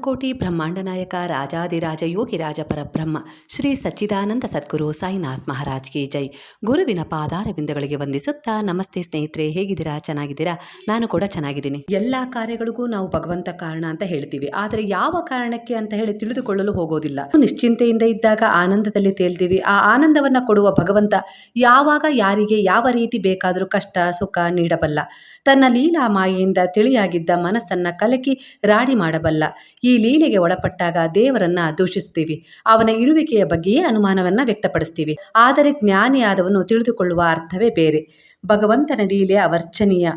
ಕೋಟಿ ಬ್ರಹ್ಮಾಂಡ ನಾಯಕ ರಾಜಾದಿರಾಜ ಯೋಗಿ ರಾಜ ಪರಬ್ರಹ್ಮ, ಶ್ರೀ ಸಚ್ಚಿದಾನಂದ ಸದ್ಗುರು ಸಾಯಿನಾಥ್ ಮಹಾರಾಜ್ ಕಿ ಜೈ. ಗುರುವಿನ ಪಾದಾರ ಬಿಂದುಗಳಿಗೆ ವಂದಿಸುತ್ತಾ, ನಮಸ್ತೆ ಸ್ನೇಹಿತರೆ, ಹೇಗಿದ್ದೀರಾ? ಚೆನ್ನಾಗಿದ್ದೀರಾ? ನಾನು ಕೂಡ ಚೆನ್ನಾಗಿದ್ದೀನಿ. ಎಲ್ಲ ಕಾರ್ಯಗಳಿಗೂ ನಾವು ಭಗವಂತ ಕಾರಣ ಅಂತ ಹೇಳ್ತೀವಿ. ಆದರೆ ಯಾವ ಕಾರಣಕ್ಕೆ ಅಂತ ಹೇಳಿ ತಿಳಿದುಕೊಳ್ಳಲು ಹೋಗೋದಿಲ್ಲ. ನಿಶ್ಚಿಂತೆಯಿಂದ ಇದ್ದಾಗ ಆನಂದದಲ್ಲಿ ತೇಲ್ತೀವಿ. ಆ ಆನಂದವನ್ನ ಕೊಡುವ ಭಗವಂತ ಯಾವಾಗ, ಯಾರಿಗೆ, ಯಾವ ರೀತಿ ಬೇಕಾದರೂ ಕಷ್ಟ, ಸುಖ ನೀಡಬಲ್ಲ. ತನ್ನ ಲೀಲಾ ಮಾಯೆಯಿಂದ ತಿಳಿಯಾಗಿದ್ದ ಮನಸ್ಸನ್ನ ಕಲಕಿ ರಾಡಿ ಮಾಡಬಲ್ಲ. ಈ ಲೀಲೆಗೆ ಒಳಪಟ್ಟಾಗ ದೇವರನ್ನ ದೂಷಿಸ್ತೀವಿ ಅವನ ಇರುವಿಕೆಯ ಬಗ್ಗೆಯೇ ಅನುಮಾನವನ್ನ ವ್ಯಕ್ತಪಡಿಸ್ತೀವಿ. ಆದರೆ ಜ್ಞಾನಿಯಾದವನು ತಿಳಿದುಕೊಳ್ಳುವ ಅರ್ಥವೇ ಬೇರೆ. ಭಗವಂತನ ಲೀಲೆ ಅವರ್ಚನೀಯ.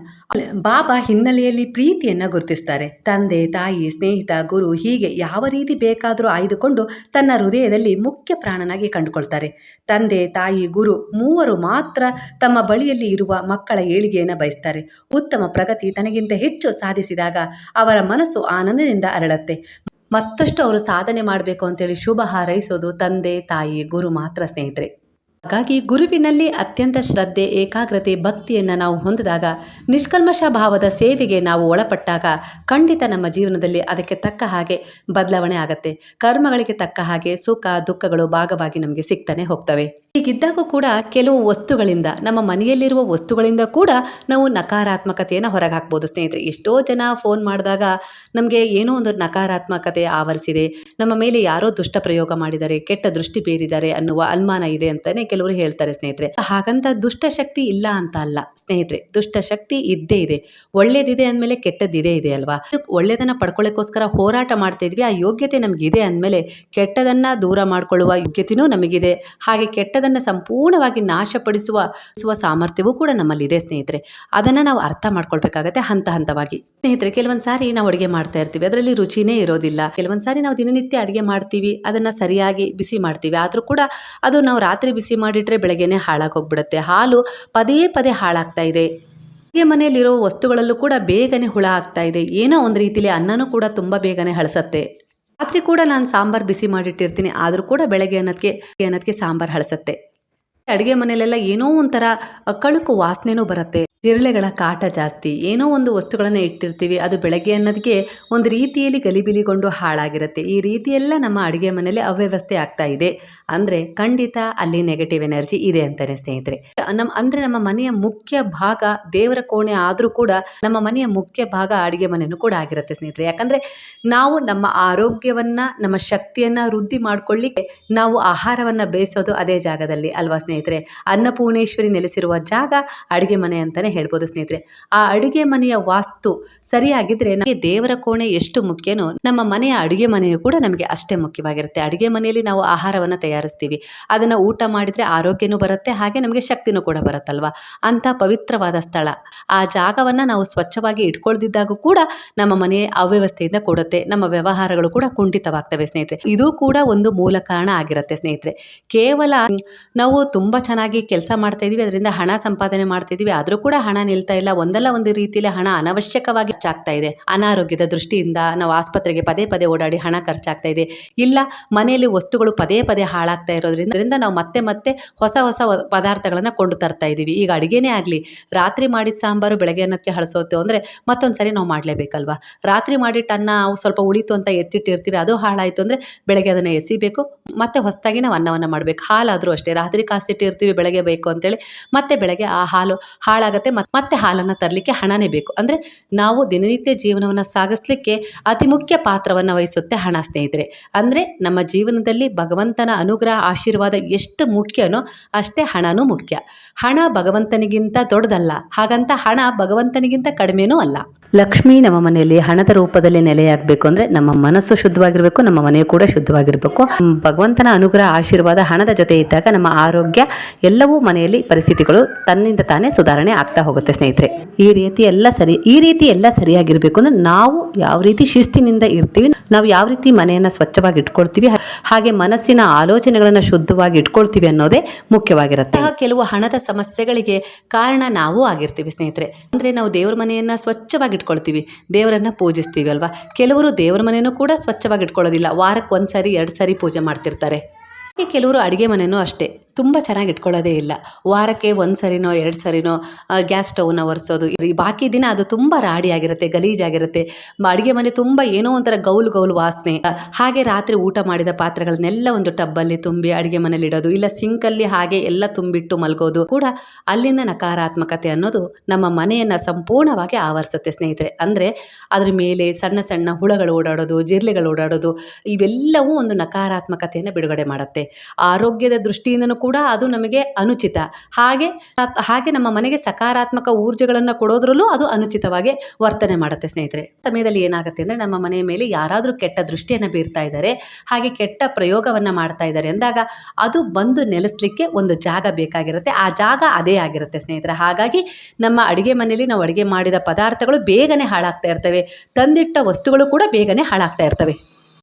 ಬಾಬಾ ಹಿನ್ನೆಲೆಯಲ್ಲಿ ಪ್ರೀತಿಯನ್ನ ಗುರುತಿಸ್ತಾರೆ. ತಂದೆ, ತಾಯಿ, ಸ್ನೇಹಿತ, ಗುರು ಹೀಗೆ ಯಾವ ರೀತಿ ಬೇಕಾದರೂ ಆಯ್ದುಕೊಂಡು ತನ್ನ ಹೃದಯದಲ್ಲಿ ಮುಖ್ಯ ಪ್ರಾಣನಾಗಿ ಕಂಡುಕೊಳ್ತಾರೆ. ತಂದೆ, ತಾಯಿ, ಗುರು ಮೂವರು ಮಾತ್ರ ತಮ್ಮ ಬಳಿಯಲ್ಲಿ ಇರುವ ಮಕ್ಕಳ ಏಳಿಗೆಯನ್ನು ಬಯಸ್ತಾರೆ. ಉತ್ತಮ ಪ್ರಗತಿ ತನಗಿಂತ ಹೆಚ್ಚು ಸಾಧಿಸಿದಾಗ ಅವರ ಮನಸ್ಸು ಆನಂದದಿಂದ ಅರಳತ್ತೆ. ಮತ್ತಷ್ಟು ಅವರು ಸಾಧನೆ ಮಾಡಬೇಕು ಅಂತೇಳಿ ಶುಭ ಹಾರೈಸೋದು ತಂದೆ, ತಾಯಿ, ಗುರು ಮಾತ್ರ ಸ್ನೇಹಿತರೆ. ಹಾಗಾಗಿ ಗುರುವಿನಲ್ಲಿ ಅತ್ಯಂತ ಶ್ರದ್ಧೆ, ಏಕಾಗ್ರತೆ, ಭಕ್ತಿಯನ್ನು ನಾವು ಹೊಂದಿದಾಗ ನಿಷ್ಕಲ್ಮಶ ಭಾವದ ಸೇವೆಗೆ ನಾವು ಒಳಪಟ್ಟಾಗ ಖಂಡಿತ ನಮ್ಮ ಜೀವನದಲ್ಲಿ ಅದಕ್ಕೆ ತಕ್ಕ ಹಾಗೆ ಬದಲಾವಣೆ ಆಗತ್ತೆ. ಕರ್ಮಗಳಿಗೆ ತಕ್ಕ ಹಾಗೆ ಸುಖ, ದುಃಖಗಳು ಭಾಗವಾಗಿ ನಮಗೆ ಸಿಗ್ತಾನೆ ಹೋಗ್ತವೆ. ಹೀಗಿದ್ದಾಗೂ ಕೂಡ ಕೆಲವು ವಸ್ತುಗಳಿಂದ, ನಮ್ಮ ಮನೆಯಲ್ಲಿರುವ ವಸ್ತುಗಳಿಂದ ಕೂಡ ನಾವು ನಕಾರಾತ್ಮಕತೆಯನ್ನು ಹೊರಗೆ ಹಾಕ್ಬೋದು ಸ್ನೇಹಿತರೆ. ಎಷ್ಟೋ ಜನ ಫೋನ್ ಮಾಡಿದಾಗ ನಮಗೆ ಏನೋ ಒಂದು ನಕಾರಾತ್ಮಕತೆ ಆವರಿಸಿದೆ. ನಮ್ಮ ಮೇಲೆ ಯಾರೋ ದುಷ್ಟ ಪ್ರಯೋಗ ಮಾಡಿದ್ದಾರೆ, ಕೆಟ್ಟ ದೃಷ್ಟಿ ಬೀರಿದ್ದಾರೆ ಅನ್ನುವ ಅನುಮಾನ ಇದೆ ಅಂತಾನೆ ಕೆಲವರು ಹೇಳ್ತಾರೆ ಸ್ನೇಹಿತರೆ, ಹಾಗಂತ ದುಷ್ಟಶಕ್ತಿ ಇಲ್ಲ ಅಂತ ಅಲ್ಲ ಸ್ನೇಹಿತರೆ ದುಷ್ಟಶಕ್ತಿ ಇದ್ದೇ ಇದೆ, ಒಳ್ಳೇದಿದೆ ಅಂದಮೇಲೆ ಕೆಟ್ಟದಿದೆ ಇದೆ ಅಲ್ವಾ? ಒಳ್ಳೇದನ್ನ ಪಡ್ಕೊಳ್ಳೋಕ್ಕೋಸ್ಕರ ಹೋರಾಟ ಮಾಡ್ತಾ ಇದ್ವಿ ಆ ಯೋಗ್ಯತೆ ನಮಗಿದೆ ಅಂದಮೇಲೆ ಕೆಟ್ಟದನ್ನ ದೂರ ಮಾಡ್ಕೊಳ್ಳುವ ಯೋಗ್ಯತೆಯೂ ನಮಗಿದೆ, ಹಾಗೆ ಕೆಟ್ಟದನ್ನ ಸಂಪೂರ್ಣವಾಗಿ ನಾಶಪಡಿಸುವ ಸುವ ಸಾಮರ್ಥ್ಯವೂ ಕೂಡ ನಮ್ಮಲ್ಲಿದೆ ಸ್ನೇಹಿತರೆ, ಅದನ್ನ ನಾವು ಅರ್ಥ ಮಾಡ್ಕೊಳ್ಬೇಕಾಗತ್ತೆ ಹಂತ ಹಂತವಾಗಿ. ಸ್ನೇಹಿತರೆ, ಕೆಲವೊಂದು ಸಾರಿ ನಾವು ಅಡುಗೆ ಮಾಡ್ತಾ ಇರ್ತೀವಿ, ಅದರಲ್ಲಿ ರುಚಿನೇ ಇರೋದಿಲ್ಲ, ಕೆಲವೊಂದು ಸಾರಿ ನಾವು ದಿನನಿತ್ಯ ಅಡುಗೆ ಮಾಡ್ತೀವಿ, ಅದನ್ನ ಸರಿಯಾಗಿ ಬಿಸಿ ಮಾಡ್ತೀವಿ, ಆದ್ರೂ ಕೂಡ ಅದು ನಾವು ರಾತ್ರಿ ಬಿಸಿ ಮಾಡಿಟ್ರೆ ಬೆಳಗ್ಗೆನೆ ಹಾಳಾಗಿ ಹೋಗ್ಬಿಡುತ್ತೆ. ಹಾಲು ಪದೇ ಪದೇ ಹಾಳಾಗ್ತಾ ಇದೆ. ಅಡುಗೆ ಮನೆಯಲ್ಲಿರೋ ವಸ್ತುಗಳಲ್ಲೂ ಕೂಡ ಬೇಗನೆ ಹುಳ ಆಗ್ತಾ ಇದೆ. ಏನೋ ಒಂದು ರೀತಿಲಿ ಅನ್ನನೂ ಕೂಡ ತುಂಬ ಬೇಗನೆ ಹಳಸತ್ತೆ. ರಾತ್ರಿ ಕೂಡ ನಾನು ಸಾಂಬಾರ್ ಬಿಸಿ ಮಾಡಿಟ್ಟಿರ್ತೀನಿ. ಆದರೂ ಕೂಡ ಬೆಳಗ್ಗೆ ಅನ್ನೋದಕ್ಕೆ ಅನ್ನೋದಕ್ಕೆ ಸಾಂಬಾರ್ ಹಳಸತ್ತೆ. ಅಡುಗೆ ಮನೆಯಲ್ಲೆಲ್ಲ ಏನೋ ಒಂಥರ ಕಳುಕು ವಾಸನೆನೂ ಬರುತ್ತೆ. ಜಿರಳೆಗಳ ಕಾಟ ಜಾಸ್ತಿ. ಏನೋ ಒಂದು ವಸ್ತುಗಳನ್ನು ಇಟ್ಟಿರ್ತೀವಿ, ಅದು ಬೆಳಗ್ಗೆ ಅನ್ನೋದಕ್ಕೆ ಒಂದು ರೀತಿಯಲ್ಲಿ ಗಲಿಬಿಲಿಗೊಂಡು ಹಾಳಾಗಿರುತ್ತೆ. ಈ ರೀತಿಯೆಲ್ಲ ನಮ್ಮ ಅಡುಗೆ ಮನೆಯಲ್ಲಿ ಅವ್ಯವಸ್ಥೆ ಆಗ್ತಾ ಇದೆ. ಅಂದರೆ ಖಂಡಿತ ಅಲ್ಲಿ ನೆಗೆಟಿವ್ ಎನರ್ಜಿ ಇದೆ ಅಂತಾನೆ ಸ್ನೇಹಿತರೆ. ನಮ್ಮ ಅಂದರೆ ನಮ್ಮ ಮನೆಯ ಮುಖ್ಯ ಭಾಗ ದೇವರ ಕೋಣೆ ಆದರೂ ಕೂಡ ನಮ್ಮ ಮನೆಯ ಮುಖ್ಯ ಭಾಗ ಅಡುಗೆ ಮನೆಯೂ ಕೂಡ ಆಗಿರುತ್ತೆ ಸ್ನೇಹಿತರೆ. ಯಾಕಂದರೆ ನಾವು ನಮ್ಮ ಆರೋಗ್ಯವನ್ನು, ನಮ್ಮ ಶಕ್ತಿಯನ್ನು ವೃದ್ಧಿ ಮಾಡಿಕೊಳ್ಳಿಕ್ಕೆ ನಾವು ಆಹಾರವನ್ನು ಬೇಯಿಸೋದು ಅದೇ ಜಾಗದಲ್ಲಿ ಅಲ್ವಾ ಸ್ನೇಹಿತರೆ? ಅನ್ನಪೂರ್ಣೇಶ್ವರಿ ನೆಲೆಸಿರುವ ಜಾಗ ಅಡುಗೆ ಮನೆ ಅಂತಲೇ ಹೇಳ್ಬೋದು ಸ್ನೇಹಿತರೆ. ಆ ಅಡುಗೆ ಮನೆಯ ವಾಸ್ತು ಸರಿಯಾಗಿದ್ರೆ ನಮಗೆ ದೇವರ ಕೋಣೆ ಎಷ್ಟು ಮುಖ್ಯನೋ ನಮ್ಮ ಮನೆಯ ಅಡುಗೆ ಮನೆಯು ಕೂಡ ನಮಗೆ ಅಷ್ಟೇ ಮುಖ್ಯವಾಗಿರುತ್ತೆ. ಅಡುಗೆ ಮನೆಯಲ್ಲಿ ನಾವು ಆಹಾರವನ್ನು ತಯಾರಿಸ್ತೀವಿ. ಅದನ್ನು ಊಟ ಮಾಡಿದರೆ ಆರೋಗ್ಯನೂ ಬರುತ್ತೆ, ಹಾಗೆ ನಮಗೆ ಶಕ್ತಿನೂ ಕೂಡ ಬರುತ್ತಲ್ವಾ? ಅಂಥ ಪವಿತ್ರವಾದ ಸ್ಥಳ. ಆ ಜಾಗವನ್ನು ನಾವು ಸ್ವಚ್ಛವಾಗಿ ಇಟ್ಕೊಳ್ದಿದ್ದಾಗೂ ಕೂಡ ನಮ್ಮ ಮನೆ ಅವ್ಯವಸ್ಥೆಯಿಂದ ಕೊಡುತ್ತೆ. ನಮ್ಮ ವ್ಯವಹಾರಗಳು ಕೂಡ ಕುಂಠಿತವಾಗ್ತವೆ ಸ್ನೇಹಿತರೆ. ಇದು ಕೂಡ ಒಂದು ಮೂಲ ಕಾರಣ ಆಗಿರುತ್ತೆ ಸ್ನೇಹಿತರೆ. ಕೇವಲ ನಾವು ತುಂಬ ಚೆನ್ನಾಗಿ ಕೆಲಸ ಮಾಡ್ತಾ ಇದೀವಿ, ಅದರಿಂದ ಹಣ ಸಂಪಾದನೆ ಮಾಡ್ತಾ ಇದೀವಿ, ಆದರೂ ಕೂಡ ಹಣ ನಿಲ್ತಾ ಇಲ್ಲ. ಒಂದಲ್ಲ ಒಂದು ರೀತಿಯಲ್ಲಿ ಹಣ ಅನವಶ್ಯಕವಾಗಿ ಖರ್ಚಾಗ್ತಾ ಇದೆ. ಅನಾರೋಗ್ಯದ ದೃಷ್ಟಿಯಿಂದ ನಾವು ಆಸ್ಪತ್ರೆಗೆ ಪದೇ ಪದೇ ಓಡಾಡಿ ಹಣ ಖರ್ಚಾಗ್ತಾ ಇದೆ. ಇಲ್ಲ, ಮನೆಯಲ್ಲಿ ವಸ್ತುಗಳು ಪದೇ ಪದೇ ಹಾಳಾಗ್ತಾ ಇರೋದ್ರಿಂದ ನಾವು ಮತ್ತೆ ಮತ್ತೆ ಹೊಸ ಹೊಸ ಪದಾರ್ಥಗಳನ್ನು ಕೊಂಡು ತರ್ತಾ ಇದ್ದೀವಿ ಈಗ ಅಡುಗೆನೇ ಆಗಲಿ, ರಾತ್ರಿ ಮಾಡಿದ ಸಾಂಬಾರು ಬೆಳಗ್ಗೆ ಅನ್ನೋದಕ್ಕೆ ಹಳಸೋತು ಅಂದರೆ ಮತ್ತೊಂದು ಸರಿ ನಾವು ಮಾಡಲೇಬೇಕಲ್ವಾ? ರಾತ್ರಿ ಮಾಡಿಟ್ಟು ಅನ್ನ ಸ್ವಲ್ಪ ಉಳಿತು ಅಂತ ಎತ್ತಿಟ್ಟಿರ್ತೀವಿ, ಅದು ಹಾಳಾಯಿತು ಅಂದರೆ ಬೆಳಗ್ಗೆ ಅದನ್ನು ಎಸಿಬೇಕು. ಮತ್ತೆ ಹೊಸದಾಗಿ ನಾವು ಅನ್ನವನ್ನು ಮಾಡಬೇಕು. ಹಾಲಾದರೂ ಅಷ್ಟೇ. ರಾತ್ರಿ ಕಾಸಿಟ್ಟಿರ್ತೀವಿ, ಬೆಳಗ್ಗೆ ಬೇಕು ಅಂತೇಳಿ. ಮತ್ತೆ ಬೆಳಗ್ಗೆ ಆ ಹಾಲು ಹಾಳಾಗುತ್ತೆ. ಮತ್ತು ಮತ್ತೆ ಹಾಲನ್ನು ತರಲಿಕ್ಕೆ ಹಣನೇ ಬೇಕು. ಅಂದರೆ ನಾವು ದಿನನಿತ್ಯ ಜೀವನವನ್ನು ಸಾಗಿಸ್ಲಿಕ್ಕೆ ಅತಿ ಮುಖ್ಯ ಪಾತ್ರವನ್ನು ವಹಿಸುತ್ತೆ ಹಣ, ಸ್ನೇಹಿತರೆ. ಅಂದರೆ ನಮ್ಮ ಜೀವನದಲ್ಲಿ ಭಗವಂತನ ಅನುಗ್ರಹ, ಆಶೀರ್ವಾದ ಎಷ್ಟು ಮುಖ್ಯನೋ ಅಷ್ಟೇ ಹಣನೂ ಮುಖ್ಯ. ಹಣ ಭಗವಂತನಿಗಿಂತ ದೊಡ್ಡದಲ್ಲ, ಹಾಗಂತ ಹಣ ಭಗವಂತನಿಗಿಂತ ಕಡಿಮೆನೂ ಅಲ್ಲ. ಲಕ್ಷ್ಮಿ ನಮ್ಮ ಮನೆಯಲ್ಲಿ ಹಣದ ರೂಪದಲ್ಲಿ ನೆಲೆಯಾಗಬೇಕು ಅಂದರೆ ನಮ್ಮ ಮನಸ್ಸು ಶುದ್ಧವಾಗಿರಬೇಕು, ನಮ್ಮ ಮನೆ ಕೂಡ ಶುದ್ಧವಾಗಿರಬೇಕು. ಭಗವಂತನ ಅನುಗ್ರಹ, ಆಶೀರ್ವಾದ, ಹಣದ ಜೊತೆ ಇದ್ದಾಗ ನಮ್ಮ ಆರೋಗ್ಯ ಎಲ್ಲವೂ ಮನೆಯಲ್ಲಿ ಪರಿಸ್ಥಿತಿಗಳು ತನ್ನಿಂದ ತಾನೇ ಸುಧಾರಣೆ ಆಗ್ತಾ ಹೋಗುತ್ತೆ ಸ್ನೇಹಿತರೆ. ಈ ರೀತಿ ಎಲ್ಲ ಸರಿ, ಈ ರೀತಿ ಎಲ್ಲ ಸರಿಯಾಗಿರಬೇಕು ಅಂದ್ರೆ ನಾವು ಯಾವ ರೀತಿ ಶಿಸ್ತಿನಿಂದ ಇರ್ತೀವಿ, ನಾವು ಯಾವ ರೀತಿ ಮನೆಯನ್ನು ಸ್ವಚ್ಛವಾಗಿ ಇಟ್ಕೊಳ್ತೀವಿ, ಹಾಗೆ ಮನಸ್ಸಿನ ಆಲೋಚನೆಗಳನ್ನು ಶುದ್ಧವಾಗಿ ಇಟ್ಕೊಳ್ತೀವಿ ಅನ್ನೋದೇ ಮುಖ್ಯವಾಗಿರುತ್ತೆ. ಕೆಲವು ಹಣದ ಸಮಸ್ಯೆಗಳಿಗೆ ಕಾರಣ ನಾವು ಆಗಿರ್ತೀವಿ ಸ್ನೇಹಿತರೆ. ಅಂದರೆ ನಾವು ದೇವ್ರ ಮನೆಯನ್ನು ಸ್ವಚ್ಛವಾಗಿ ಇಟ್ಕೊಳ್ತೀವಿ ದೇವರನ್ನ ಪೂಜಿಸ್ತೀವಿ ಅಲ್ವಾ? ಕೆಲವರು ದೇವರ ಮನೆಯೂ ಕೂಡ ಸ್ವಚ್ಛವಾಗಿ ಇಟ್ಕೊಳ್ಳೋದಿಲ್ಲ ವಾರಕ್ಕೆ ಒಂದು ಸಾರಿ ಎರಡು ಸಾರಿ ಪೂಜೆ ಮಾಡ್ತಿರ್ತಾರೆ. ಕೆಲವರು ಅಡುಗೆ ಮನೆಯೂ ಅಷ್ಟೇ. ತುಂಬ ಚೆನ್ನಾಗಿ ಇಟ್ಕೊಳ್ಳೋದೇ ಇಲ್ಲ. ವಾರಕ್ಕೆ ಒಂದು ಸರಿನೋ, ಎರಡು ಸರಿನೋ ಗ್ಯಾಸ್ ಸ್ಟವ್ನ ಒರೆಸೋದು. ಈ ಬಾಕಿ ದಿನ ಅದು ತುಂಬ ರಾಡಿಯಾಗಿರುತ್ತೆ ಗಲೀಜಾಗಿರುತ್ತೆ. ಅಡುಗೆ ಮನೆ ತುಂಬ ಏನೋ ಒಂಥರ ಗೌಲು ಗೌಲು ವಾಸನೆ. ಹಾಗೆ ರಾತ್ರಿ ಊಟ ಮಾಡಿದ ಪಾತ್ರೆಗಳನ್ನೆಲ್ಲ ಒಂದು ಟಬ್ಬಲ್ಲಿ ತುಂಬಿ ಅಡುಗೆ ಮನೇಲಿ ಇಡೋದು. ಇಲ್ಲ ಸಿಂಕಲ್ಲಿ ಹಾಗೆ ಎಲ್ಲ ತುಂಬಿಟ್ಟು ಮಲಗೋದು ಕೂಡ ಅಲ್ಲಿಂದ ನಕಾರಾತ್ಮಕತೆ ಅನ್ನೋದು ನಮ್ಮ ಮನೆಯನ್ನು ಸಂಪೂರ್ಣವಾಗಿ ಆವರಿಸುತ್ತೆ ಸ್ನೇಹಿತರೆ. ಅಂದರೆ ಅದ್ರ ಮೇಲೆ ಸಣ್ಣ ಸಣ್ಣ ಹುಳಗಳು ಓಡಾಡೋದು ಜಿರ್ಲೆಗಳು ಓಡಾಡೋದು, ಇವೆಲ್ಲವೂ ಒಂದು ನಕಾರಾತ್ಮಕತೆಯನ್ನು ಬಿಡುಗಡೆ ಮಾಡುತ್ತೆ. ಆರೋಗ್ಯದ ದೃಷ್ಟಿಯಿಂದನೂ ಕೂಡ ಅದು ನಮಗೆ ಅನುಚಿತ. ಹಾಗೆ ಹಾಗೆ ನಮ್ಮ ಮನೆಗೆ ಸಕಾರಾತ್ಮಕ ಊರ್ಜೆಗಳನ್ನು ಕೊಡೋದ್ರಲ್ಲೂ ಅದು ಅನುಚಿತವಾಗಿ ವರ್ತನೆ ಮಾಡುತ್ತೆ ಸ್ನೇಹಿತರೆ. ಸಮಯದಲ್ಲಿ ಏನಾಗುತ್ತೆ ಅಂದರೆ ನಮ್ಮ ಮನೆಯ ಮೇಲೆ ಯಾರಾದರೂ ಕೆಟ್ಟ ದೃಷ್ಟಿಯನ್ನು ಬೀರ್ತಾ ಇದ್ದಾರೆ ಹಾಗೆ ಕೆಟ್ಟ ಪ್ರಯೋಗವನ್ನು ಮಾಡ್ತಾ ಇದ್ದಾರೆ ಅಂದಾಗ ಅದು ಬಂದು ನೆಲೆಸಲಿಕ್ಕೆ ಒಂದು ಜಾಗ ಬೇಕಾಗಿರುತ್ತೆ. ಆ ಜಾಗ ಅದೇ ಆಗಿರುತ್ತೆ ಸ್ನೇಹಿತರೆ. ಹಾಗಾಗಿ ನಮ್ಮ ಅಡುಗೆ ಮನೆಯಲ್ಲಿ ನಾವು ಅಡುಗೆ ಮಾಡಿದ ಪದಾರ್ಥಗಳು ಬೇಗನೆ ಹಾಳಾಗ್ತಾ ಇರ್ತವೆ. ತಂದಿಟ್ಟ ವಸ್ತುಗಳು ಕೂಡ ಬೇಗನೆ ಹಾಳಾಗ್ತಾ ಇರ್ತವೆ.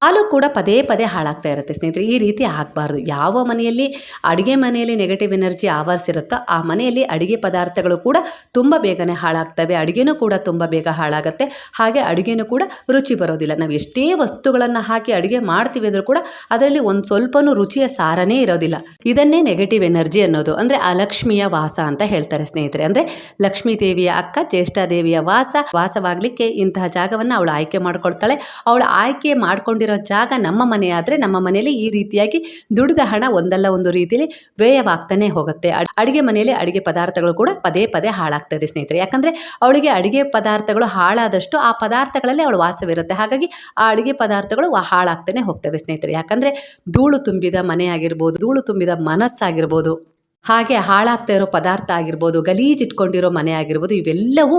ಹಾಲು ಕೂಡ ಪದೇ ಪದೇ ಹಾಳಾಗ್ತಾ ಇರುತ್ತೆ ಸ್ನೇಹಿತರೆ. ಈ ರೀತಿ ಆಗಬಾರ್ದು. ಯಾವ ಮನೆಯಲ್ಲಿ ಅಡುಗೆ ಮನೆಯಲ್ಲಿ ನೆಗೆಟಿವ್ ಎನರ್ಜಿ ಆವರಿಸಿರುತ್ತೋ ಆ ಮನೆಯಲ್ಲಿ ಅಡುಗೆ ಪದಾರ್ಥಗಳು ಕೂಡ ತುಂಬ ಬೇಗನೆ ಹಾಳಾಗ್ತವೆ. ಅಡುಗೆನೂ ಕೂಡ ತುಂಬ ಬೇಗ ಹಾಳಾಗುತ್ತೆ. ಹಾಗೆ ಅಡುಗೆನೂ ಕೂಡ ರುಚಿ ಬರೋದಿಲ್ಲ. ನಾವು ಎಷ್ಟೇ ವಸ್ತುಗಳನ್ನು ಹಾಕಿ ಅಡುಗೆ ಮಾಡ್ತೀವಿ ಅಂದರೂ ಕೂಡ ಅದರಲ್ಲಿ ಒಂದು ಸ್ವಲ್ಪನೂ ರುಚಿಯ ಸಾರನೇ ಇರೋದಿಲ್ಲ. ಇದನ್ನೇ ನೆಗೆಟಿವ್ ಎನರ್ಜಿ ಅನ್ನೋದು. ಅಂದರೆ ಅಲಕ್ಷ್ಮಿಯ ವಾಸ ಅಂತ ಹೇಳ್ತಾರೆ ಸ್ನೇಹಿತರೆ. ಅಂದರೆ ಲಕ್ಷ್ಮೀ ದೇವಿಯ ಅಕ್ಕ ಜ್ಯೇಷ್ಠಾದೇವಿಯ ವಾಸ. ವಾಸವಾಗಲಿಕ್ಕೆ ಇಂತಹ ಜಾಗವನ್ನು ಅವಳು ಆಯ್ಕೆ ಮಾಡ್ಕೊಳ್ತಾಳೆ. ಅವಳು ಆಯ್ಕೆ ಮಾಡ್ಕೊಂಡಿರೋ ಜಾಗ ನಮ್ಮ ಮನೆಯಾದರೆ ನಮ್ಮ ಮನೆಯಲ್ಲಿ ಈ ರೀತಿಯಾಗಿ ದುಡಿದ ಹಣ ಒಂದಲ್ಲ ಒಂದು ರೀತಿಯಲ್ಲಿ ವ್ಯಯವಾಗ್ತಾನೆ ಹೋಗುತ್ತೆ. ಅಡ್- ಅಡುಗೆ ಮನೆಯಲ್ಲಿ ಅಡುಗೆ ಪದಾರ್ಥಗಳು ಕೂಡ ಪದೇ ಪದೇ ಹಾಳಾಗ್ತದೆ ಸ್ನೇಹಿತರೆ. ಯಾಕಂದರೆ ಅವಳಿಗೆ ಅಡುಗೆ ಪದಾರ್ಥಗಳು ಹಾಳಾದಷ್ಟು ಆ ಪದಾರ್ಥಗಳಲ್ಲಿ ಅವಳು ವಾಸವಿರುತ್ತೆ. ಹಾಗಾಗಿ ಆ ಅಡುಗೆ ಪದಾರ್ಥಗಳು ಹಾಳಾಗ್ತಾನೆ ಹೋಗ್ತವೆ ಸ್ನೇಹಿತರೆ. ಯಾಕಂದರೆ ಧೂಳು ತುಂಬಿದ ಮನೆ ಆಗಿರ್ಬೋದು, ಧೂಳು ತುಂಬಿದ ಮನಸ್ಸಾಗಿರ್ಬೋದು. ಹಾಗೆ ಹಾಳಾಗ್ತಾ ಇರೋ ಪದಾರ್ಥ ಆಗಿರ್ಬೋದು, ಗಲೀಜ್ ಇಟ್ಕೊಂಡಿರೋ ಮನೆ ಆಗಿರ್ಬೋದು, ಇವೆಲ್ಲವೂ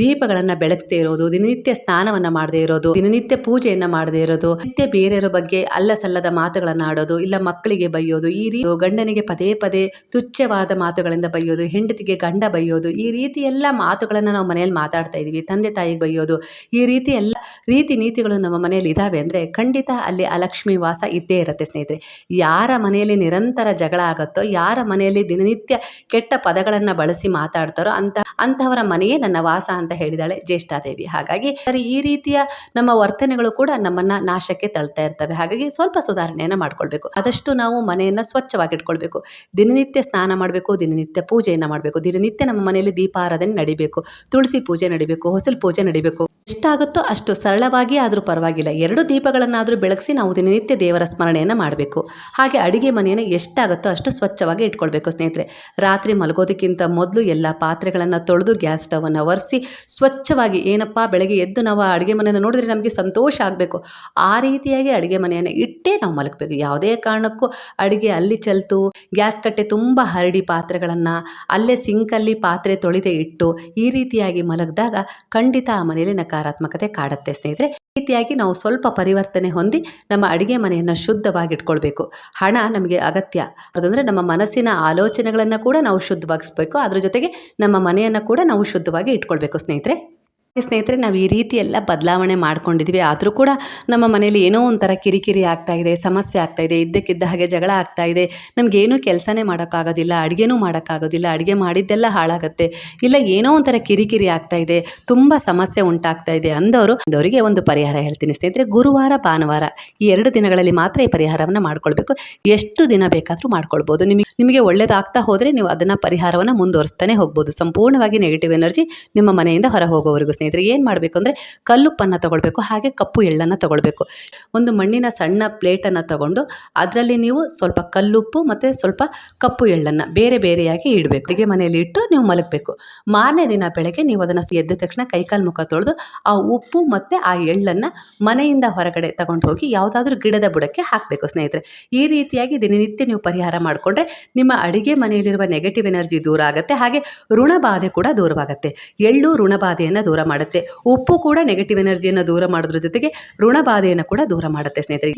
ದೀಪಗಳನ್ನು ಬೆಳಗ್ಸ್ದೇ ಇರೋದು, ದಿನನಿತ್ಯ ಸ್ನಾನವನ್ನು ಮಾಡದೇ ಇರೋದು, ದಿನನಿತ್ಯ ಪೂಜೆಯನ್ನು ಮಾಡದೇ ಇರೋದು, ನಿತ್ಯ ಬೇರೆಯವರ ಬಗ್ಗೆ ಅಲ್ಲ ಸಲ್ಲದ ಮಾತುಗಳನ್ನು ಆಡೋದು, ಇಲ್ಲ ಮಕ್ಕಳಿಗೆ ಬೈಯೋದು ಈ ರೀತಿ ಗಂಡನಿಗೆ ಪದೇ ಪದೇ ತುಚ್ಛವಾದ ಮಾತುಗಳಿಂದ ಬೈಯೋದು ಹೆಂಡತಿಗೆ ಗಂಡ ಬೈಯೋದು ಈ ರೀತಿ ಎಲ್ಲ ಮಾತುಗಳನ್ನು ನಾವು ಮನೆಯಲ್ಲಿ ಮಾತಾಡ್ತಾ ಇದೀವಿ ತಂದೆ ತಾಯಿಗೆ ಬೈಯೋದು ಈ ರೀತಿ ಎಲ್ಲ ರೀತಿ ನೀತಿಗಳು ನಮ್ಮ ಮನೆಯಲ್ಲಿ ಇದ್ದಾವೆ ಅಂದರೆ ಖಂಡಿತ ಅಲ್ಲಿ ಅಲಕ್ಷ್ಮಿ ವಾಸ ಇದ್ದೇ ಇರುತ್ತೆ ಸ್ನೇಹಿತರೆ. ಯಾರ ಮನೆಯಲ್ಲಿ ನಿರಂತರ ಜಗಳ ಆಗುತ್ತೋ, ಯಾರ ಮನೆಯಲ್ಲಿ ದಿನನಿತ್ಯ ಕೆಟ್ಟ ಪದಗಳನ್ನು ಬಳಸಿ ಮಾತಾಡ್ತಾರೋ ಅಂತ ಅಂತವರ ಮನೆಯೇ ನನ್ನ ವಾಸ ಅಂತ ಹೇಳಿದಾಳೆ ಜ್ಯೇಷ್ಠಾದೇವಿ. ಹಾಗಾಗಿ ಸರಿ, ಈ ರೀತಿಯ ನಮ್ಮ ವರ್ತನೆಗಳು ಕೂಡ ನಮ್ಮನ್ನ ನಾಶಕ್ಕೆ ತಳ್ತಾ ಇರ್ತವೆ. ಹಾಗಾಗಿ ಸ್ವಲ್ಪ ಸುಧಾರಣೆಯನ್ನು ಮಾಡ್ಕೊಳ್ಬೇಕು. ಆದಷ್ಟು ನಾವು ಮನೆಯನ್ನು ಸ್ವಚ್ಛವಾಗಿ ಇಟ್ಕೊಳ್ಬೇಕು ದಿನನಿತ್ಯ ಸ್ನಾನ ಮಾಡಬೇಕು, ದಿನನಿತ್ಯ ಪೂಜೆಯನ್ನು ಮಾಡಬೇಕು, ದಿನನಿತ್ಯ ನಮ್ಮ ಮನೆಯಲ್ಲಿ ದೀಪಾರಾಧನೆ ನಡಿಬೇಕು, ತುಳಸಿ ಪೂಜೆ ನಡಿಬೇಕು, ಹೊಸಲು ಪೂಜೆ ನಡಿಬೇಕು. ಎಷ್ಟಾಗುತ್ತೋ ಅಷ್ಟು ಸರಳವಾಗಿ ಆದರೂ ಪರವಾಗಿಲ್ಲ. ಎರಡು ದೀಪಗಳನ್ನಾದರೂ ಬೆಳಗಿಸಿ ನಾವು ದಿನನಿತ್ಯ ದೇವರ ಸ್ಮರಣೆಯನ್ನು ಮಾಡಬೇಕು. ಹಾಗೆ ಅಡಿಗೆ ಮನೆಯನ್ನು ಎಷ್ಟಾಗುತ್ತೋ ಅಷ್ಟು ಸ್ವಚ್ಛವಾಗಿ ಇಟ್ಕೊಳ್ಬೇಕು. ಸ್ನೇಹಿತರೆ, ರಾತ್ರಿ ಮಲಗೋದಕ್ಕಿಂತ ಮೊದಲು ಎಲ್ಲ ಪಾತ್ರೆಗಳನ್ನು ತೊಳೆದು ಗ್ಯಾಸ್ ಸ್ಟವನ್ನು ಒರೆಸಿ, ಸ್ವಚ್ಛವಾಗಿ ಏನಪ್ಪ ಬೆಳಗ್ಗೆ ಎದ್ದು ನಾವು ಅಡುಗೆ ಮನೆಯನ್ನು ನೋಡಿದ್ರೆ ನಮಗೆ ಸಂತೋಷ ಆಗಬೇಕು. ಆ ರೀತಿಯಾಗಿ ಅಡುಗೆ ಮನೆಯನ್ನು ಇಟ್ಟೇ ನಾವು ಮಲಗಬೇಕು. ಯಾವುದೇ ಕಾರಣಕ್ಕೂ ಅಡುಗೆ ಅಲ್ಲಿ ಚೆಲ್ತು ಗ್ಯಾಸ್ ಕಟ್ಟೆ ತುಂಬ ಹರಡಿ ಪಾತ್ರೆಗಳನ್ನು ಅಲ್ಲೇ ಸಿಂಕಲ್ಲಿ ಪಾತ್ರೆ ತೊಳೆದೇ ಇಟ್ಟು ಈ ರೀತಿಯಾಗಿ ಮಲಗಿದಾಗ ಖಂಡಿತ ಆ ಮನೆಯಲ್ಲಿ ನಕಾರಾತ್ಮಕತೆ ಕಾಡುತ್ತೆ ಸ್ನೇಹಿತರೆ. ರೀತಿಯಾಗಿ ನಾವು ಸ್ವಲ್ಪ ಪರಿವರ್ತನೆ ಹೊಂದಿ ನಮ್ಮ ಅಡುಗೆ ಮನೆಯನ್ನು ಶುದ್ಧವಾಗಿ ಇಟ್ಕೊಳ್ಬೇಕು ಹಣ ನಮಗೆ ಅಗತ್ಯ. ಅದಂದರೆ ನಮ್ಮ ಮನಸ್ಸಿನ ಆಲೋಚನೆಗಳನ್ನು ಕೂಡ ನಾವು ಶುದ್ಧವಾಗಿಸ್ಬೇಕು. ಅದ್ರ ಜೊತೆಗೆ ನಮ್ಮ ಮನೆಯನ್ನು ಕೂಡ ನಾವು ಶುದ್ಧವಾಗಿ ಇಟ್ಕೊಳ್ಬೇಕು ಸ್ನೇಹಿತರೆ. ಸ್ನೇಹಿತರೆ, ನಾವು ಈ ರೀತಿ ಎಲ್ಲ ಬದಲಾವಣೆ ಮಾಡ್ಕೊಂಡಿದ್ವಿ. ಆದರೂ ಕೂಡ ನಮ್ಮ ಮನೇಲಿ ಏನೋ ಒಂಥರ ಕಿರಿಕಿರಿ ಆಗ್ತಾ ಇದೆ, ಸಮಸ್ಯೆ ಆಗ್ತಾ ಇದೆ, ಇದ್ದಕ್ಕಿದ್ದ ಹಾಗೆ ಜಗಳ ಆಗ್ತಾ ಇದೆ. ನಮಗೇನು ಕೆಲಸನೇ ಮಾಡೋಕ್ಕಾಗೋದಿಲ್ಲ, ಅಡುಗೆನೂ ಮಾಡೋಕ್ಕಾಗೋದಿಲ್ಲ, ಅಡುಗೆ ಮಾಡಿದ್ದೆಲ್ಲ ಹಾಳಾಗುತ್ತೆ. ಇಲ್ಲ, ಏನೋ ಒಂಥರ ಕಿರಿಕಿರಿ ಆಗ್ತಾ ಇದೆ, ತುಂಬ ಸಮಸ್ಯೆ ಉಂಟಾಗ್ತಾ ಇದೆ ಅಂದವರು, ಅಂದವರಿಗೆ ಒಂದು ಪರಿಹಾರ ಹೇಳ್ತೀನಿ. ಸ್ನೇಹಿತರೆ, ಗುರುವಾರ, ಭಾನುವಾರ ಈ ಎರಡು ದಿನಗಳಲ್ಲಿ ಮಾತ್ರ ಈ ಪರಿಹಾರವನ್ನು ಮಾಡ್ಕೊಳ್ಬೇಕು. ಎಷ್ಟು ದಿನ ಬೇಕಾದರೂ ಮಾಡ್ಕೊಳ್ಬೋದು. ನಿಮಗೆ ನಿಮಗೆ ಒಳ್ಳೇದಾಗ್ತಾ ಹೋದರೆ ನೀವು ಅದನ್ನು ಪರಿಹಾರವನ್ನು ಮುಂದುವರಿಸ್ತಾನೆ ಹೋಗ್ಬೋದು. ಸಂಪೂರ್ಣವಾಗಿ ನೆಗೆಟಿವ್ ಎನರ್ಜಿ ನಿಮ್ಮ ಮನೆಯಿಂದ ಹೊರ ಹೋಗೋವರೆಗೂ ಸ್ನೇಹಿತರೆ, ಏನು ಮಾಡಬೇಕು ಅಂದರೆ ಕಲ್ಲುಪ್ಪನ್ನು ತಗೊಳ್ಬೇಕು, ಹಾಗೆ ಕಪ್ಪು ಎಳ್ಳನ್ನು ತಗೊಳ್ಬೇಕು. ಒಂದು ಮಣ್ಣಿನ ಸಣ್ಣ ಪ್ಲೇಟನ್ನು ತಗೊಂಡು ಅದರಲ್ಲಿ ನೀವು ಸ್ವಲ್ಪ ಕಲ್ಲುಪ್ಪು ಮತ್ತು ಸ್ವಲ್ಪ ಕಪ್ಪು ಎಳ್ಳನ್ನು ಬೇರೆ ಬೇರೆಯಾಗಿ ಇಡಬೇಕು. ಅಡುಗೆ ಮನೆಯಲ್ಲಿ ಇಟ್ಟು ನೀವು ಮಲಗಬೇಕು. ಮಾರನೇ ದಿನ ಬೆಳಗ್ಗೆ ನೀವು ಅದನ್ನು ಎದ್ದ ತಕ್ಷಣ ಕೈಕಾಲು ಮುಖ ತೊಳೆದು ಆ ಉಪ್ಪು ಮತ್ತು ಆ ಎಳ್ಳನ್ನು ಮನೆಯಿಂದ ಹೊರಗಡೆ ತಗೊಂಡು ಹೋಗಿ ಯಾವುದಾದ್ರೂ ಗಿಡದ ಬುಡಕ್ಕೆ ಹಾಕಬೇಕು ಸ್ನೇಹಿತರೆ. ಈ ರೀತಿಯಾಗಿ ದಿನನಿತ್ಯ ನೀವು ಪರಿಹಾರ ಮಾಡಿಕೊಂಡ್ರೆ ನಿಮ್ಮ ಅಡುಗೆ ಮನೆಯಲ್ಲಿರುವ ನೆಗೆಟಿವ್ ಎನರ್ಜಿ ದೂರ ಆಗುತ್ತೆ, ಹಾಗೆ ಋಣಬಾಧೆ ಕೂಡ ದೂರವಾಗುತ್ತೆ. ಎಳ್ಳು ಋಣಬಾಧೆಯನ್ನು ದೂರ ಮಾಡುತ್ತೆ. ಉಪ್ಪು ಕೂಡ ನೆಗೆಟಿವ್ ಎನರ್ಜಿಯನ್ನು ದೂರ ಮಾಡೋದ್ರ ಜೊತೆಗೆ ಋಣಬಾಧೆಯನ್ನು ಕೂಡ ದೂರ ಮಾಡುತ್ತೆ ಸ್ನೇಹಿತರೆ.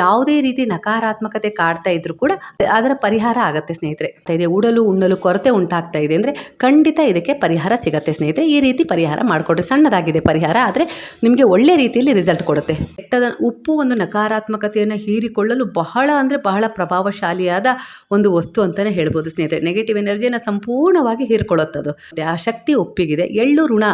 ಯಾವುದೇ ರೀತಿ ನಕಾರಾತ್ಮಕತೆ ಕಾಡ್ತಾ ಇದ್ರೂ ಕೂಡ ಅದರ ಪರಿಹಾರ ಆಗುತ್ತೆ ಸ್ನೇಹಿತರೆ. ಇದೆ. ಉಡಲು, ಉಣ್ಣಲು ಕೊರತೆ ಉಂಟಾಗ್ತಾ ಇದೆ ಅಂದರೆ ಖಂಡಿತ ಇದಕ್ಕೆ ಪರಿಹಾರ ಸಿಗುತ್ತೆ ಸ್ನೇಹಿತರೆ. ಈ ರೀತಿ ಪರಿಹಾರ ಮಾಡಿಕೊಡ್ರಿ ಸಣ್ಣದಾಗಿದೆ ಪರಿಹಾರ, ಆದರೆ ನಿಮಗೆ ಒಳ್ಳೆ ರೀತಿಯಲ್ಲಿ ರಿಸಲ್ಟ್ ಕೊಡುತ್ತೆ. ಕೆಟ್ಟದ ಉಪ್ಪು ಒಂದು ನಕಾರಾತ್ಮಕತೆಯನ್ನು ಹೀರಿಕೊಳ್ಳಲು ಬಹಳ ಅಂದರೆ ಬಹಳ ಪ್ರಭಾವಶಾಲಿಯಾದ ಒಂದು ವಸ್ತು ಅಂತಲೇ ಹೇಳ್ಬೋದು ಸ್ನೇಹಿತರೆ. ನೆಗೆಟಿವ್ ಎನರ್ಜಿಯನ್ನು ಸಂಪೂರ್ಣವಾಗಿ ಹೀರ್ಕೊಳ್ಳುತ್ತದು ಆ ಶಕ್ತಿ ಉಪ್ಪಿಗಿದೆ. ಎಳ್ಳು ಋಣ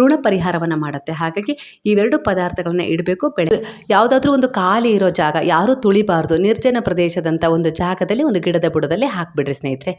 ಋಣ ಪರಿಹಾರವನ್ನು ಮಾಡುತ್ತೆ. ಹಾಗಾಗಿ ಇವೆರಡು ಪದಾರ್ಥಗಳನ್ನ ಇಡಬೇಕು. ಬೆಳೆ ಯಾವುದಾದ್ರೂ ಒಂದು ಖಾಲಿ ಇರೋ ಜಾಗ, ಯಾರೂ ತುಳಿಬಾರ್ದು, ನಿರ್ಜನ ಪ್ರದೇಶದಂಥ ಒಂದು ಜಾಗದಲ್ಲಿ ಒಂದು ಗಿಡದ ಬುಡದಲ್ಲಿ ಹಾಕಿಬಿಡ್ರಿ ಸ್ನೇಹಿತರೆ.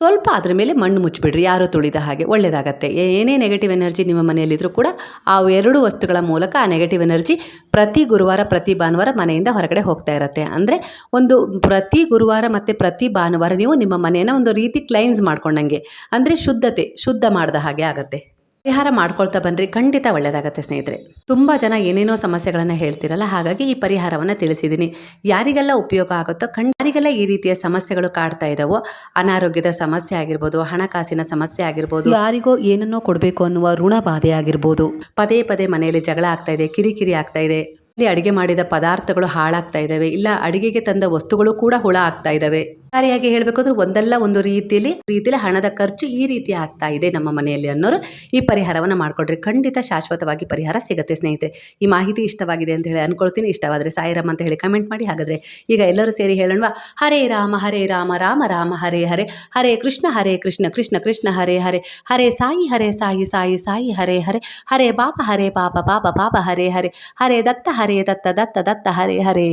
ಸ್ವಲ್ಪ ಅದ್ರ ಮೇಲೆ ಮಣ್ಣು ಮುಚ್ಚಿಬಿಡ್ರಿ, ಯಾರು ತುಳಿದ ಹಾಗೆ ಒಳ್ಳೆಯದಾಗತ್ತೆ ಏನೇ ನೆಗೆಟಿವ್ ಎನರ್ಜಿ ನಿಮ್ಮ ಮನೆಯಲ್ಲಿದ್ದರೂ ಕೂಡ ಆ ಎರಡು ವಸ್ತುಗಳ ಮೂಲಕ ಆ ನೆಗೆಟಿವ್ ಎನರ್ಜಿ ಪ್ರತಿ ಗುರುವಾರ, ಪ್ರತಿ ಭಾನುವಾರ ಮನೆಯಿಂದ ಹೊರಗಡೆ ಹೋಗ್ತಾ ಇರುತ್ತೆ. ಅಂದರೆ ಒಂದು ಪ್ರತಿ ಗುರುವಾರ ಮತ್ತು ಪ್ರತಿ ಭಾನುವಾರ ನೀವು ನಿಮ್ಮ ಮನೆಯನ್ನು ಒಂದು ರೀತಿ ಕ್ಲೈನ್ಸ್ ಮಾಡ್ಕೊಂಡಂಗೆ. ಅಂದರೆ ಶುದ್ಧತೆ, ಶುದ್ಧ ಮಾಡಿದ ಹಾಗೆ ಆಗುತ್ತೆ. ಪರಿಹಾರ ಮಾಡ್ಕೊಳ್ತಾ ಬನ್ನಿರಿ ಖಂಡಿತ ಒಳ್ಳೇದಾಗತ್ತೆ ಸ್ನೇಹಿತರೆ. ತುಂಬ ಜನ ಏನೇನೋ ಸಮಸ್ಯೆಗಳನ್ನು ಹೇಳ್ತಿರಲ್ಲ ಹಾಗಾಗಿ ಈ ಪರಿಹಾರವನ್ನು ತಿಳಿಸಿದ್ದೀನಿ ಯಾರಿಗೆಲ್ಲ ಉಪಯೋಗ ಆಗುತ್ತೋ ಯಾರಿಗೆಲ್ಲ ಈ ರೀತಿಯ ಸಮಸ್ಯೆಗಳು ಕಾಡ್ತಾ ಇದ್ದಾವೋ ಅನಾರೋಗ್ಯದ ಸಮಸ್ಯೆ ಆಗಿರ್ಬೋದು ಹಣಕಾಸಿನ ಸಮಸ್ಯೆ ಆಗಿರ್ಬೋದು ಯಾರಿಗೋ ಏನನ್ನೋ ಕೊಡಬೇಕು ಅನ್ನುವ ಋಣ ಬಾಧೆ ಆಗಿರ್ಬೋದು. ಪದೇ ಪದೇ ಮನೆಯಲ್ಲಿ ಜಗಳ ಆಗ್ತಾ ಇದೆ ಕಿರಿಕಿರಿ ಆಗ್ತಾ ಇದೆ ಇಲ್ಲಿ ಅಡಿಗೆ ಮಾಡಿದ ಪದಾರ್ಥಗಳು ಹಾಳಾಗ್ತಾ ಇದ್ದಾವೆ ಇಲ್ಲ ಅಡಿಗೆಗೆ ತಂದ ವಸ್ತುಗಳು ಕೂಡ ಹುಳ ಆಗ್ತಾ ಇದ್ದಾವೆ ಸರಿಯಾಗಿ ಹೇಳಬೇಕಾದ್ರೆ ಒಂದಲ್ಲ ಒಂದು ರೀತಿಯಲ್ಲಿ ರೀತಿಯಲ್ಲಿ ಹಣದ ಖರ್ಚು ಈ ರೀತಿ ಆಗ್ತಾ ಇದೆ ನಮ್ಮ ಮನೆಯಲ್ಲಿ ಅನ್ನೋರು ಈ ಪರಿಹಾರವನ್ನು ಮಾಡ್ಕೊಳ್ರಿ. ಖಂಡಿತ ಶಾಶ್ವತವಾಗಿ ಪರಿಹಾರ ಸಿಗುತ್ತೆ ಸ್ನೇಹಿತರೆ. ಈ ಮಾಹಿತಿ ಇಷ್ಟವಾಗಿದೆ ಅಂತ ಹೇಳಿ ಅನ್ಕೊಳ್ತೀನಿ. ಇಷ್ಟವಾದರೆ ಸಾಯಿರಾಮ್ ಅಂತ ಹೇಳಿ ಕಮೆಂಟ್ ಮಾಡಿ. ಹಾಗಾದರೆ ಈಗ ಎಲ್ಲರೂ ಸೇರಿ ಹೇಳೋಣ ಹರೇ ರಾಮ ಹರೇ ರಾಮ ರಾಮ ರಾಮ, ಹರೇ ಹರೇ ಹರೇ ಕೃಷ್ಣ ಹರೇ ಕೃಷ್ಣ ಕೃಷ್ಣ ಕೃಷ್ಣ, ಹರೇ ಹರೇ ಹರೇ ಸಾಯಿ ಹರೇ ಸಾಯಿ ಸಾಯಿ ಸಾಯಿ, ಹರೇ ಹರೇ ಹರೇ ಬಾಬ ಹರೇ ಬಾಬ ಬಾಬ ಬಾಬ ಹರೇ ಹರೇ ಹರೇ ದತ್ತ ಹರೇ ದತ್ತ ದತ್ತ ದತ್ತ, ಹರೇ ಹರೇ.